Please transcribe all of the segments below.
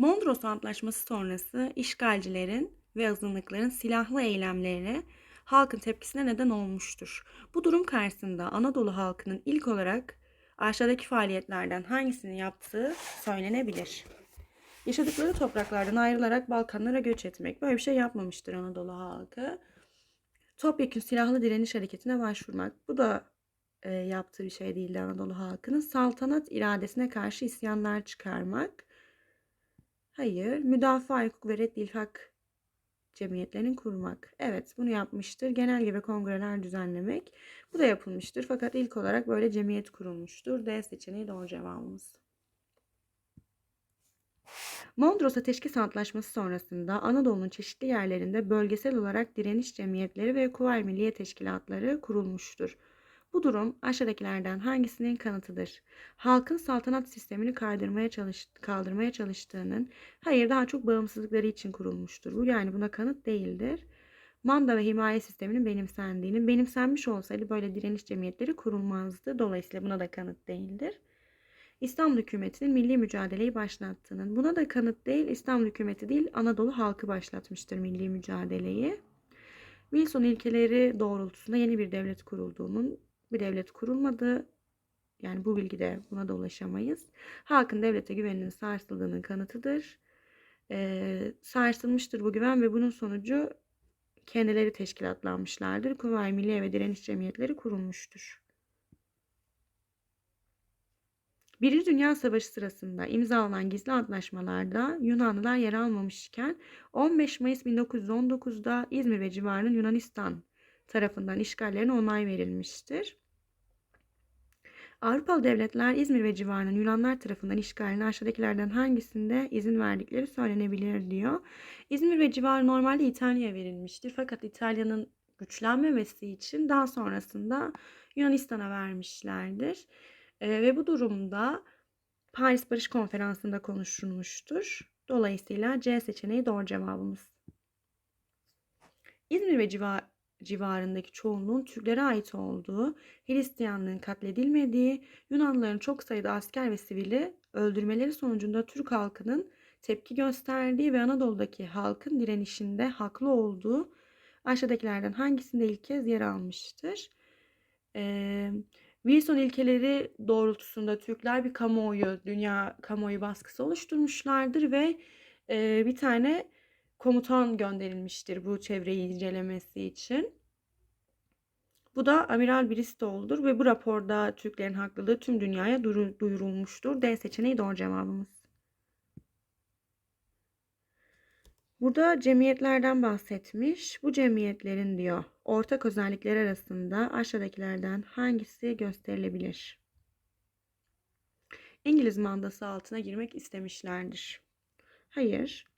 Mondros Antlaşması sonrası işgalcilerin ve azınlıkların silahlı eylemlerine halkın tepkisine neden olmuştur. Bu durum karşısında Anadolu halkının ilk olarak aşağıdaki faaliyetlerden hangisini yaptığı söylenebilir. Yaşadıkları topraklardan ayrılarak Balkanlara göç etmek. Böyle bir şey yapmamıştır Anadolu halkı. Topyekün silahlı direniş hareketine başvurmak. Bu da e, yaptığı bir şey değildi Anadolu halkının. Saltanat iradesine karşı isyanlar çıkarmak. Hayır. Müdafaa hukuk ve reddil hak cemiyetlerinin kurmak. Evet bunu yapmıştır. Genelge ve kongreler düzenlemek. Bu da yapılmıştır. Fakat ilk olarak böyle cemiyet kurulmuştur. D seçeneği doğru cevabımız. Mondros Ateşkes Antlaşması sonrasında Anadolu'nun çeşitli yerlerinde bölgesel olarak direniş cemiyetleri ve Kuvayi Milliye Teşkilatları kurulmuştur. Bu durum aşağıdakilerden hangisinin kanıtıdır? Halkın saltanat sistemini kaydırmaya çalış kaldırmaya çalıştığının, hayır daha çok bağımsızlıkları için kurulmuştur. Bu yani buna kanıt değildir. Manda ve himaye sisteminin benimsendiğinin, benimsenmiş olsaydı böyle direniş cemiyetleri kurulmazdı. Dolayısıyla buna da kanıt değildir. İstanbul hükümetinin milli mücadeleyi başlattığının, buna da kanıt değil, İstanbul hükümeti değil, Anadolu halkı başlatmıştır milli mücadeleyi. Wilson ilkeleri doğrultusunda yeni bir devlet kurulduğunun, bir devlet kurulmadı. Yani bu bilgide buna da ulaşamayız. Halkın devlete güveninin sarsıldığının kanıtıdır. Ee, sarsılmıştır bu güven ve bunun sonucu kendileri teşkilatlanmışlardır. Kuvayi Milliye ve Direniş Cemiyetleri kurulmuştur. Birinci Dünya Savaşı sırasında imzalanan gizli antlaşmalarda Yunanlılar yer almamışken 15 Mayıs 1919'da İzmir ve civarının Yunanistan tarafından işgallerine onay verilmiştir. Avrupalı devletler İzmir ve civarının Yunanlar tarafından işgaline aşağıdakilerden hangisinde izin verdikleri söylenebilir diyor. İzmir ve civarı normalde İtalya'ya verilmiştir. Fakat İtalya'nın güçlenmemesi için daha sonrasında Yunanistan'a vermişlerdir. E, ve bu durumda Paris Barış Konferansı'nda konuşulmuştur. Dolayısıyla C seçeneği doğru cevabımız. İzmir ve civar, civarındaki çoğunluğun Türklere ait olduğu, Hristiyanlığın katledilmediği, Yunanlıların çok sayıda asker ve sivili öldürmeleri sonucunda Türk halkının tepki gösterdiği ve Anadolu'daki halkın direnişinde haklı olduğu aşağıdakilerden hangisinde ilk kez yer almıştır? Ee, Wilson ilkeleri doğrultusunda Türkler bir kamuoyu, dünya kamuoyu baskısı oluşturmuşlardır ve e, bir tane komutan gönderilmiştir bu çevreyi incelemesi için. Bu da Amiral Bristol'dur ve bu raporda Türklerin haklılığı tüm dünyaya duyurulmuştur. D seçeneği doğru cevabımız. Burada cemiyetlerden bahsetmiş. Bu cemiyetlerin diyor ortak özellikleri arasında aşağıdakilerden hangisi gösterilebilir? İngiliz mandası altına girmek istemişlerdir. Hayır.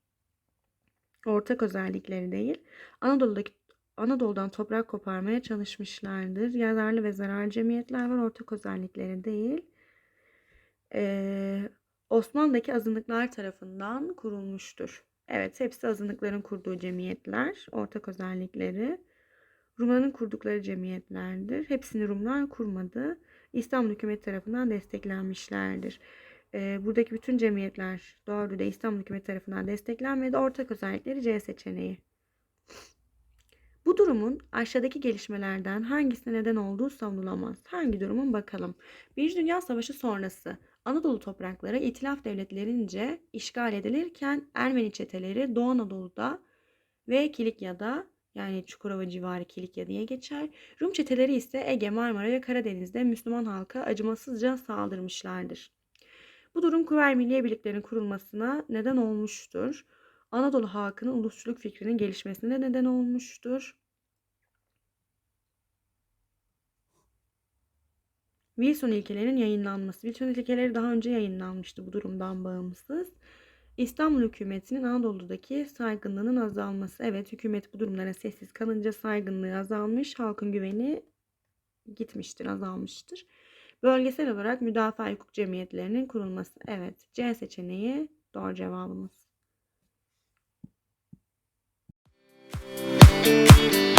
Ortak özellikleri değil. Anadolu'daki Anadolu'dan toprak koparmaya çalışmışlardır. Yararlı ve zararlı cemiyetler var. Ortak özellikleri değil. Ee, Osmanlı'daki azınlıklar tarafından kurulmuştur. Evet, hepsi azınlıkların kurduğu cemiyetler, ortak özellikleri. Rumların kurdukları cemiyetlerdir. Hepsini Rumlar kurmadı. İstanbul hükümeti tarafından desteklenmişlerdir. Ee, buradaki bütün cemiyetler doğru da İstanbul hükümeti tarafından desteklenmedi. Ortak özellikleri C seçeneği. Bu durumun aşağıdaki gelişmelerden hangisine neden olduğu savunulamaz. Hangi durumun bakalım. Birinci Dünya Savaşı sonrası Anadolu toprakları İtilaf devletlerince işgal edilirken Ermeni çeteleri Doğu Anadolu'da ve Kilikya'da yani Çukurova civarı Kilikya diye geçer. Rum çeteleri ise Ege, Marmara ve Karadeniz'de Müslüman halka acımasızca saldırmışlardır. Bu durum Kuvayi Milliye Birliklerinin kurulmasına neden olmuştur. Anadolu halkının ulusçuluk fikrinin gelişmesine neden olmuştur. Wilson ilkelerinin yayınlanması. Wilson ilkeleri daha önce yayınlanmıştı bu durumdan bağımsız. İstanbul hükümetinin Anadolu'daki saygınlığının azalması. Evet hükümet bu durumlara sessiz kalınca saygınlığı azalmış. Halkın güveni gitmiştir, azalmıştır. Bölgesel olarak müdafaa hukuk cemiyetlerinin kurulması. Evet, C seçeneği doğru cevabımız. Müzik